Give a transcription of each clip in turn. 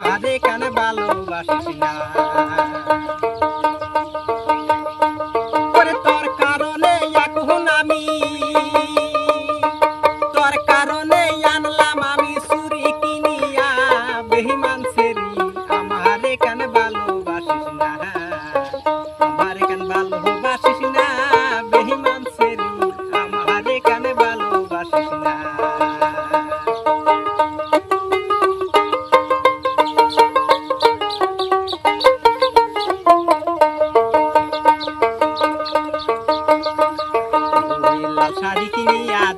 আরে কানে ভালোবাসিস না।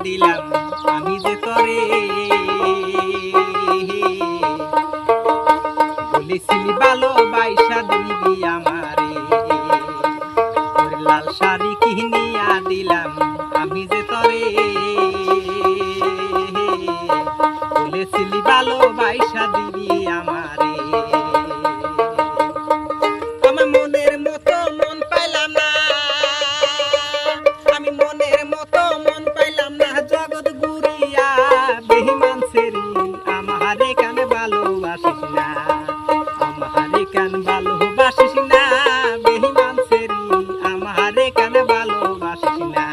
দিলাম, আমি যে তরে। বলেছিলি দিবি আমারে। লাল শাড়ি কিনিয়া দিলাম, আমি যে তরে। বলেছিলি ভালোবাসা দিবি আমারে। ভালোবাসিস না আমারে কেন ভালোবাসিস না? বেহিমান সেরি, আমারে কেন ভালোবাসিস না?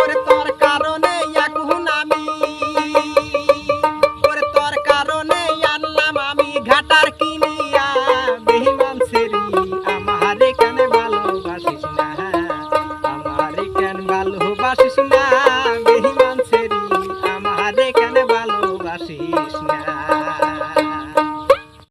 ওরে তোর কারণে এখন আমি, ওরে তোর কারণে আনলাম আমি ঘাটার কিনিয়া। বেহিমান সেরি, আমারে কেন ভালোবাসিস বেহিমান সেরি, আমারে কেন ভালোবাসিস